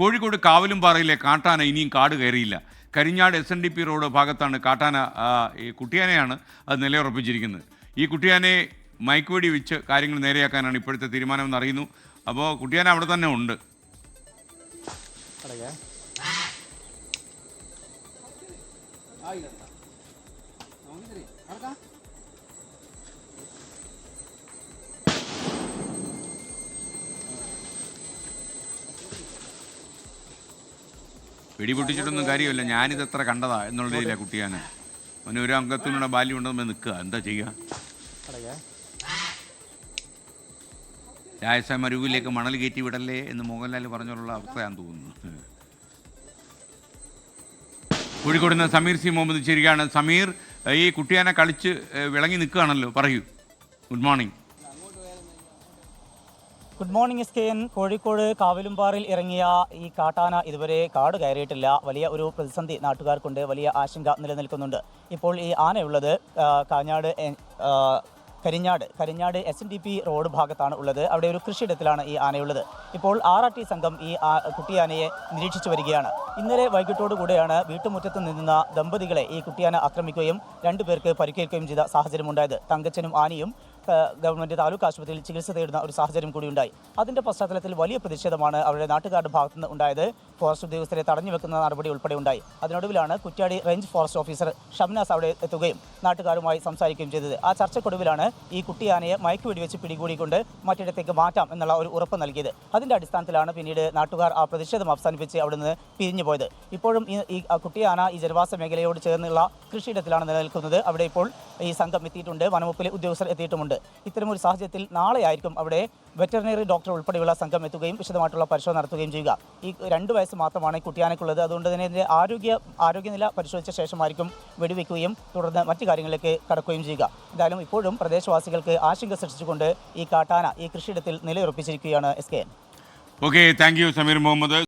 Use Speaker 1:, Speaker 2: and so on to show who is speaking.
Speaker 1: കോഴിക്കോട് കാവലുംപാറയിലെ കാട്ടാന ഇനിയും കാട് കയറിയില്ല. Karinjad S N D P road ഭാഗത്താണ് കാട്ടാന ഈ കുട്ടിയാനയാണ് അത് നിലയുറപ്പിച്ചിരിക്കുന്നത്. ഈ കുട്ടിയാനെ മയക്കുവെടി വെച്ച് കാര്യങ്ങൾ നേരെയാക്കാനാണ് ഇപ്പോഴത്തെ തീരുമാനമെന്ന് അറിയുന്നു. അപ്പോൾ കുട്ടിയാന അവിടെ തന്നെ ഉണ്ട്. വെടിപൊട്ടിച്ചിട്ടൊന്നും കാര്യമില്ല. ഞാനിത് എത്ര കണ്ടതാ എന്നുള്ള രീതിയിലാണ് കുട്ടിയാണ് അവന് ഒരു അംഗത്തിനുള്ള ബാല്യം ഉണ്ടെന്ന് നിൽക്കുക. എന്താ ചെയ്യുക രാജസ്ഥാൻ മരുവിലേക്ക് മണൽ കയറ്റി വിടല്ലേ എന്ന് മോഹൻലാൽ പറഞ്ഞുള്ള അവസ്ഥയാണ് തോന്നുന്നു. കോഴിക്കോട് നിന്ന് സമീർ സി മുഹമ്മദ് ചേരുകയാണ് സമീർ ഈ കുട്ടിയാനെ കളിച്ച് വിളങ്ങി നിൽക്കുകയാണല്ലോ. പറയൂ. Good morning.
Speaker 2: Good morning S K N Kozhikode കാവിലുംപാറിൽ ഇറങ്ങിയ ഈ കാട്ടാന ഇതുവരെ കാട് കയറിയിട്ടില്ല. വലിയ ഒരു പ്രതിസന്ധി നാട്ടുകാർക്കുണ്ട്. വലിയ ആശങ്ക നിലനിൽക്കുന്നുണ്ട്. ഇപ്പോൾ ഈ ആനയുള്ളത് Kanjad Karinjad Karinjad S N D P road ഭാഗത്താണ് ഉള്ളത്. അവിടെ ഒരു കൃഷിയിടത്തിലാണ് ഈ ആനയുള്ളത്. ഇപ്പോൾ ആർ ആർ ടി സംഘം ഈ കുട്ടിയാനയെ നിരീക്ഷിച്ചു വരികയാണ്. ഇന്നലെ വൈകിട്ടോടു കൂടെയാണ് വീട്ടുമുറ്റത്ത് നിന്ന ദമ്പതികളെ ഈ കുട്ടിയാന ആക്രമിക്കുകയും രണ്ടുപേർക്ക് പരിക്കേൽക്കുകയും ചെയ്ത സാഹചര്യമുണ്ടായത്. തങ്കച്ചനും ആനയും ഗവൺമെന്റ് താലൂക്ക് ആശുപത്രിയിൽ ചികിത്സ തേടുന്ന ഒരു സാഹചര്യം കൂടി ഉണ്ടായി. അതിന്റെ പശ്ചാത്തലത്തിൽ വലിയ പ്രതിഷേധമാണ് അവരുടെ നാട്ടുകാരുടെ ഭാഗത്തു നിന്ന് ഉണ്ടായത്. ഫോറസ്റ്റ് ഉദ്യോഗസ്ഥരെ തടഞ്ഞു വെക്കുന്ന നടപടി ഉൾപ്പെടെ ഉണ്ടായി. അതിനൊടുവിലാണ് Kuttiady range forest officer Shamnas അവിടെ എത്തുകയും നാട്ടുകാരുമായി സംസാരിക്കുകയും ചെയ്തത്. ആ ചർച്ചക്കൊടുവിലാണ് ഈ കുട്ടിയാനയെ മയക്കുവെടി വെച്ച് പിടികൂടിക്കൊണ്ട് മറ്റിടത്തേക്ക് മാറ്റാം എന്നുള്ള ഒരു ഉറപ്പ് നൽകിയത്. അതിന്റെ അടിസ്ഥാനത്തിലാണ് പിന്നീട് നാട്ടുകാർ ആ പ്രതിഷേധം അവസാനിപ്പിച്ച് അവിടെ നിന്ന് പിരിഞ്ഞു പോയത്. ഇപ്പോഴും ഈ കുട്ടിയാന ഈ ജനവാസ മേഖലയോട് ചേർന്നുള്ള കൃഷിയിടത്തിലാണ് നിലനിൽക്കുന്നത്. അവിടെ ഇപ്പോൾ ഈ സംഘം എത്തിയിട്ടുണ്ട്. വനംവകുപ്പിലെ ഉദ്യോഗസ്ഥർ എത്തിയിട്ടുമുണ്ട്. ഇത്തരമൊരു സാഹചര്യത്തിൽ നാളെയായിരിക്കും അവിടെ വെറ്ററിനറി ഡോക്ടർ ഉൾപ്പെടെയുള്ള സംഘം എത്തുകയും വിശദമായിട്ടുള്ള പരിശോധന നടത്തുകയും ചെയ്യുക. ഈ രണ്ട് വയസ്സ് മാത്രമാണ് ഈ കുട്ടിയാനക്കുള്ളത് അതുകൊണ്ട് തന്നെ ഇതിന്റെ ആരോഗ്യ ആരോഗ്യനില പരിശോധിച്ച ശേഷമായിരിക്കും വെടിവെക്കുകയും തുടർന്ന് മറ്റു കാര്യങ്ങളിലേക്ക് കടക്കുകയും ചെയ്യുക. എന്തായാലും ഇപ്പോഴും പ്രദേശവാസികൾക്ക് ആശങ്ക സൃഷ്ടിച്ചുകൊണ്ട് ഈ കാട്ടാന ഈ കൃഷിയിടത്തിൽ നിലയുറപ്പിച്ചിരിക്കുകയാണ് S K N.
Speaker 1: Okay thank you Sameer Muhammad